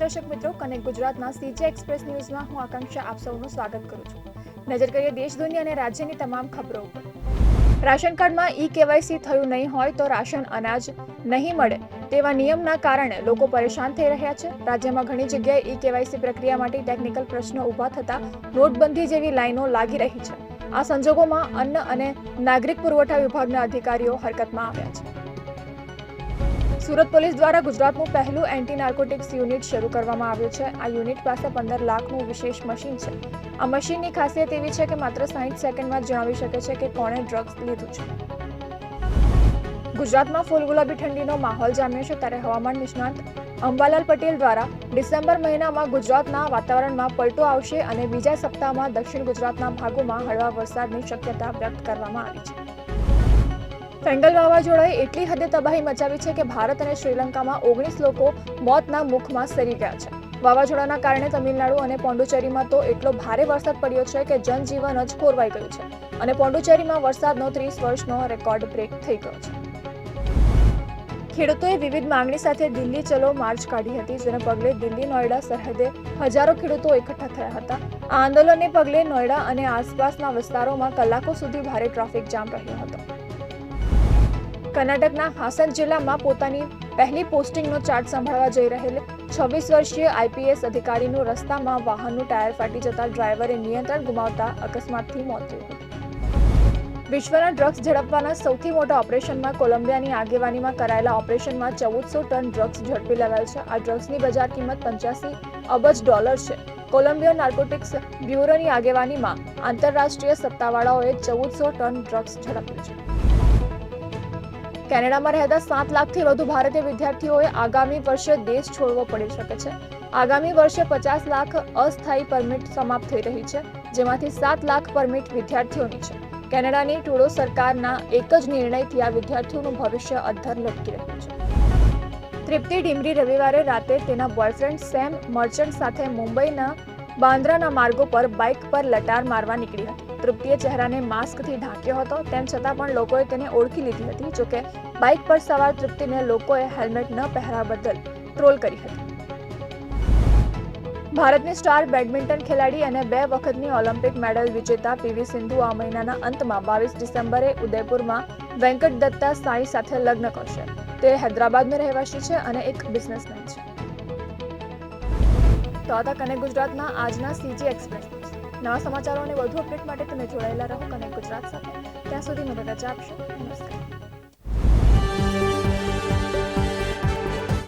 દર્શક મિત્રો, કનેક્ટ ગુજરાતના સીજે એક્સપ્રેસ ન્યૂઝમાં હું આકાંક્ષા આપ સૌનું સ્વાગત કરું છું. નજર કરીએ દેશ, દુનિયા અને રાજ્યની તમામ ખબરો ઉપર. રાશન કાર્ડમાં ઈ કેવાયસી થયું નહીં હોય તો રાશન અનાજ નહીં મળે તેવા નિયમના કારણે લોકો પરેશાન થઈ રહ્યા છે. રાજ્યમાં ઘણી જગ્યાએ ઈ કેવાયસી પ્રક્રિયા માટે ટેકનિકલ પ્રશ્નો ઊભા થતા નોટબંધી જેવી લાઈનો લાગી રહી છે. આ સંજોગોમાં અન્ન અને નાગરિક પુરવઠા વિભાગના અધિકારીઓ હરકતમાં આવ્યા છે. સુરત પોલીસ દ્વારા ગુજરાતનું પહેલું એન્ટી નાર્કોટિક્સ યુનિટ શરૂ કરવામાં આવ્યું છે. આ યુનિટ પાસે પંદર લાખનું વિશેષ મશીન છે. આ મશીનની ખાસિયત એવી છે કે માત્ર સાહીઠ સેકન્ડમાં જણાવી શકે છે કે કોણે ડ્રગ્સ લીધું છે. ગુજરાતમાં ફૂલ ગુલાબી ઠંડીનો માહોલ જામ્યો છે ત્યારે હવામાન નિષ્ણાંત અંબાલાલ પટેલ દ્વારા ડિસેમ્બર મહિનામાં ગુજરાતના વાતાવરણમાં પલટો આવશે અને બીજા સપ્તાહમાં દક્ષિણ ગુજરાતના ભાગોમાં હળવા વરસાદની શક્યતા વ્યક્ત કરવામાં આવી છે. ફેંગલ વાવાઝોડાએ એટલી હદે તબાહી મચાવી છે કે ભારત અને શ્રીલંકામાં ઓગણીસ લોકો મોતના મુખમાં સરી ગયા છે. વાવાઝોડાના કારણે તમિલનાડુ અને પોંડુચેરીમાં તો એટલો ભારે વરસાદ પડ્યો છે કે જનજીવન જ ખોરવાઈ ગયું છે અને પોંડુચેરીમાં વરસાદનો ત્રીસ વર્ષનો રેકોર્ડ બ્રેક થઈ ગયો છે. ખેડૂતોએ વિવિધ માંગણી સાથે દિલ્હી ચલો માર્ચ કાઢી હતી, જેને પગલે દિલ્હી નોઈડા સરહદે હજારો ખેડૂતો એકઠા થયા હતા. આ આંદોલનને પગલે નોઈડા અને આસપાસના વિસ્તારોમાં કલાકો સુધી ભારે ટ્રાફિક જામ રહ્યો હતો. કર્ણાટકના હાસન જિલ્લામાં પોતાની પહેલી પોસ્ટિંગનો ચાર્જ સંભાળવા જઈ રહેલ છવ્વીસ વર્ષીય આઈપીએસ અધિકારીનું રસ્તામાં વાહનનું ટાયર ફાટી જતા ડ્રાઈવરે નિયંત્રણ ગુમાવતા અકસ્માતથી મોત થયું. વિશ્વના ડ્રગ્સ ઝડપવાના સૌથી મોટા ઓપરેશનમાં કોલંબિયાની આગેવાનીમાં કરાયેલા ઓપરેશનમાં ચૌદસો ટન ડ્રગ્સ ઝડપી લેવાયેલ છે. આ ડ્રગ્સની બજાર કિંમત પંચ્યાસી અબજ ડોલર છે. કોલંબિયો નાર્કોટિક્સ બ્યુરોની આગેવાનીમાં આંતરરાષ્ટ્રીય સત્તાવાળાઓએ ચૌદસો ટન ડ્રગ્સ ઝડપ્યું છે. કેનેડામાં રહેતા સાત લાખથી વધુ ભારતીય વિદ્યાર્થીઓએ આગામી વર્ષે દેશ છોડવો પડી શકે છે. આગામી વર્ષે પચાસ લાખ અસ્થાયી પરમિટ સમાપ્ત થઈ રહી છે, જેમાંથી સાત લાખ પરમિટ વિદ્યાર્થીઓની છે. કેનેડાની ટુડો સરકારના એક જ નિર્ણયથી આ વિદ્યાર્થીઓનું ભવિષ્ય અધ્ધર લટકી રહ્યું છે. તૃપ્તિ ડીમરી રવિવારે રાતે તેના બોયફ્રેન્ડ સેમ મર્ચન્ટ સાથે મુંબઈના બાંદ્રાના માર્ગો પર બાઇક પર લટાર મારવા નીકળી હતી. તૃપ્તિએ ચહેરાને માસ્કથી ઢાંક્યો હતો. તેમ છતાં પણ લોકોએ તેને ઓળખી લીધી હતી જોકે બાઇક પર સવાર તૃપ્તિને લોકોએ હેલ્મેટ ન પહેરવા બદલ ટ્રોલ કરી હતી. ભારતની સ્ટાર બેડમિન્ટન ખેલાડી અને બે વખતની ઓલિમ્પિક મેડલ વિજેતા પીવી સિંધુ આ મહિનાના અંતમાં બાવીસ ડિસેમ્બરે ઉદયપુરમાં વેંકટ દત્તા સાંઈ સાથે લગ્ન કરશે. તે હૈદરાબાદનો રહેવાસી છે અને એક બિઝનેસમેન છે. તો આ તક અને ગુજરાતના આજના સીજી એક્સપ્રેસ. નવા સમાચારો અને વધુ અપડેટ માટે તમે જોડાયેલા રહો કનેક્ટ ગુજરાત સાથે. ત્યાં સુધી મને રજા આપશો. નમસ્કાર.